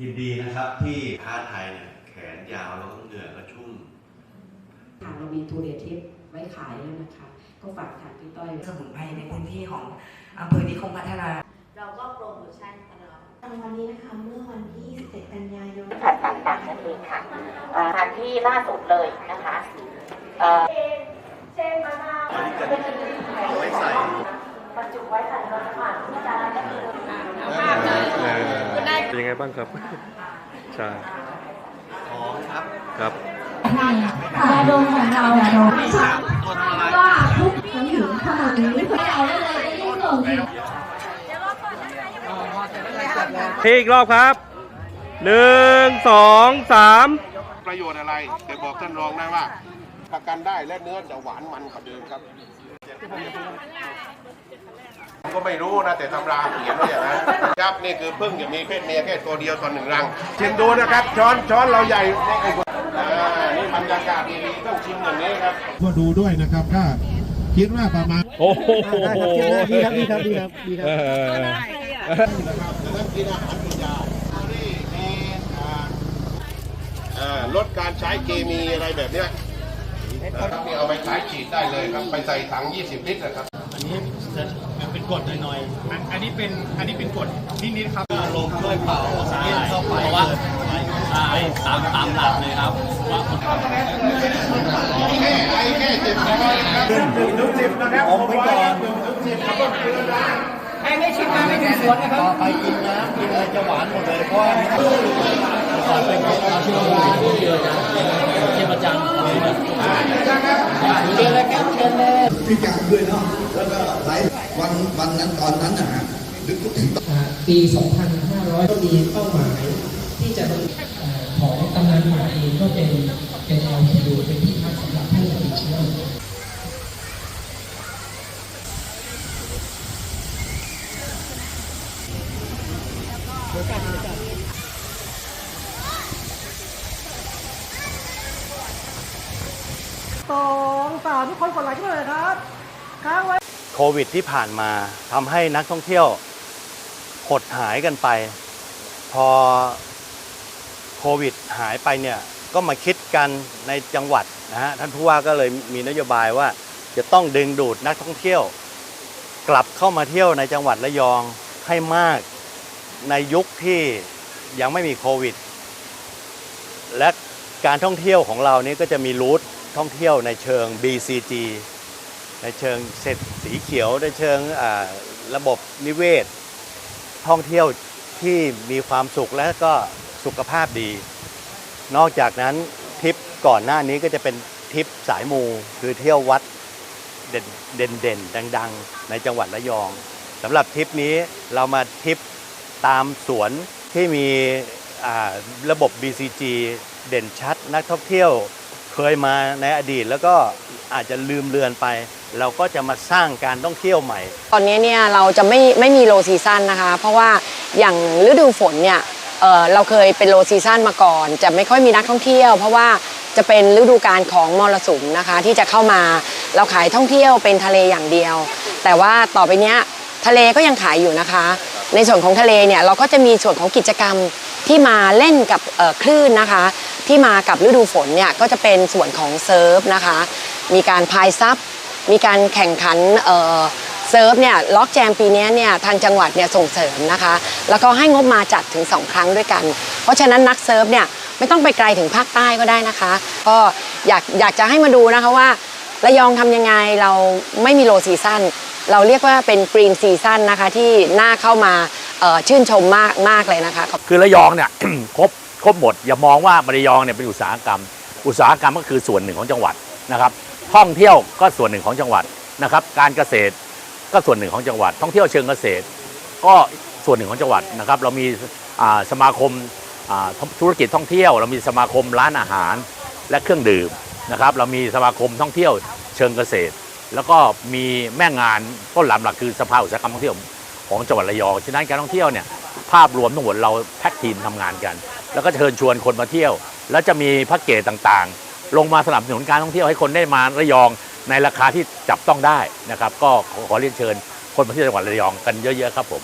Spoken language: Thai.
ยินดีนะครับที่ผ้าไทยเนี่ยแขนยาวแล้วก็เหงื่อก็ชุ่มทางเรามีทูเรียทิปไว้ขายแล้วนะคะ ก็ฝากทางพี่ต้อยสมุนไพรในพื้นที่ของอำเภอนิคมพัฒนา เราก็โปรโมชั่นตลอดรางวัลนี้นะคะเมื่อวันที่17กันยายนผ่านต่างๆนั่นเองค่ะเอ่ออันที่ล่าสุดเลยนะคะเอ่ออันนี้จะเอาไว้ใส่บรรจุไว้ใส่รถผ่านที่จานได้เลยเป็นยังไง บ้างครับ ใช่หอมครับครับยาดมของเรายาดมต้นอะไรว่าทุกน้ำถึงขนาดนี้ไม่เอาได้เลยได้ยิ่งส่งทีเทอีกรอบครับหนึ่งสองสามประโยชน์อะไรแต่บอกท่านรองได้ว่า ประกันได้และเนื้อจะหวานมันกว่าเดิมครับผม ก็ไม่รู้นะแต่ตำราเขียนไว้อย่างนั้นครับนี่คือพึ่งจะมีเพศเมียแค่ตัวเดียวตอนหนึ่งรังชิมดูนะครับ ช้อนช้อนเราใหญ่อ่านี่บรรยากาศดีๆต้องชิมอย่างนี้ครับก็ดูด้วยนะครับถ้าคิดว่าประมาณโอ้โหดีครับดีครับดีครับดีครับเออนะครับแต่ถ้ากินอาหารเป็นยานี่มีอ่าอ่าลดการใช้เคมีอะไรแบบเนี้ยนะครับนี่เอาไปใช้ฉีดได้เลยครับ ไปใส่ถัง 20 ลิตรนะครับ อันนี้เป็นกรดหน่อยๆอันอันนี้เป็นอันนี้เป็นกรดนิดๆครับลงช่วยเป่าสารเข้าไปเพราะว่าใช่ตามตามหลักเลยครับว่าแค่ไอแค่เจ็บคอนะครับหนึ่งถึงสิบนะครับผมไปก่อนหนึ่งถึงสิบแล้วก็กินนะให้ไม่ชิมมาไม่ถึงสวนนะครับไปกินน้ำกินอะไรจะหวานหมดเลยเพราะว่าก่อนเป็นอาชีพที่เยอะนะเชียประจัน พิการด้วยเนาะแล้วก็หลายวันวันนั้นตอนนั้นนะฮะนึกถึงปี 2500ก็มีเป้าหมาย ที่จะเอ่อของกำนันหมาเองก็เป็นเป็น LPU เป็นที่พักสำหรับผู้ติดเชื้อ โควิดที่ผ่านมาทำให้นักท่องเที่ยวหดหายกันไป พอโควิดหายไปเนี่ยก็มาคิดกันในจังหวัดนะฮะท่านผู้ว่าก็เลยมีนโยบายว่าจะต้องดึงดูดนักท่องเที่ยว กลับเข้ามาเที่ยวในจังหวัดระยองให้มากในยุคที่ยังไม่มีโควิด และการท่องเที่ยวของเรานี้ก็จะมีรูท ท่องเที่ยวในเชิง BCG ในเชิงเศรษฐสีเขียว ในเชิงระบบนิเวศ ท่องเที่ยวที่มีความสุขและก็สุขภาพดี นอกจากนั้นทริปก่อนหน้านี้ก็จะเป็นทริปสายมูคือเที่ยววัดเด่นเด่นดัง ๆ ในจังหวัดระยองสำหรับทริปนี้เรามาทริปตามสวนที่มีระบบ BCG เด่นชัด นักท่องเที่ยว ยมาในอดีตแล้วก็อาจจะลืมเลือนไป เราก็จะมาสร้างการท่องเที่ยวใหม่ ตอนนี้เนี่ยเราจะไม่ไม่มีโลซีซันนะคะ เพราะว่าอย่างฤดูฝนเนี่ยเเราเคยเป็นโลซีซันมาก่อน จะไม่ค่อยมีนักท่องเที่ยว เพราะว่าจะเป็นฤดูกาลของมรสุมนะคะ ที่จะเข้ามาเราขายท่องเที่ยวเป็นทะเลอย่างเดียว แต่ว่าต่อไปเนี้ยทะเลก็ยังขายอยู่นะคะ ในส่วนของทะเลเนี่ยเราก็จะมีส่วนของกิจกรรมที่มาเล่นกับคลื่นนะคะ ที่มากับฤดูฝนเนี่ยก็จะเป็นส่วนของเซิร์ฟนะคะ มีการพายซับมีการแข่งขันเออเซิร์ฟเนี่ยล็อกแจมปีนี้เนี่ยทางจังหวัดเนี่ยส่งเสริมนะคะ แล้วก็ให้งบมาจัดถึง 2 ครั้งด้วยกัน เพราะฉะนั้นนักเซิร์ฟเนี่ยไม่ต้องไปไกลถึงภาคใต้ก็ได้นะคะ ก็อยากอยากจะให้มาดูนะคะว่าระยองทำยังไงเราไม่มีโลซีซั o นเราเรียกว่าเป็นกรีนซีซั o นนะคะที่น่าเข้ามาชื่นชมมากมากเลยนะคะ คือระยองเนี่ยครบ ครบหมด อย่ามองว่าระยองเนี่ยเป็นอุตสาหกรรม อุตสาหกรรมก็คือส่วนหนึ่งของจังหวัดนะครับท่องเที่ยวก็ส่วนหนึ่งของจังหวัดนะครับ การเกษตรก็ส่วนหนึ่งของจังหวัด ท่องเที่ยวเชิงเกษตร ก็ส่วนหนึ่งของจังหวัดนะครับ เรามีสมาคมธุรกิจท่องเที่ยว เรามีสมาคมร้านอาหารและเครื่องดื่มนะครับเรามีสมาคมท่องเที่ยวเชิงเกษตร แล้วก็มีแม่งานต้นหลักหลักคือสภาอุตสาหกรรมท่องเที่ยวของจังหวัดระยองฉะนั้นการท่องเที่ยวเนี่ยภาพรวมทั้งหมดเราแพ็กทีมทำงานกัน แล้วก็เชิญชวนคนมาเที่ยว แล้วจะมีพักเกจต่างๆ ลงมาสนับสนุนการท่องเที่ยวให้คนได้มาระยองในราคาที่จับต้องได้นะครับ ก็ขอขอเรียนเชิญคนมาเที่ยวจังหวัดระยองกันเยอะๆครับผม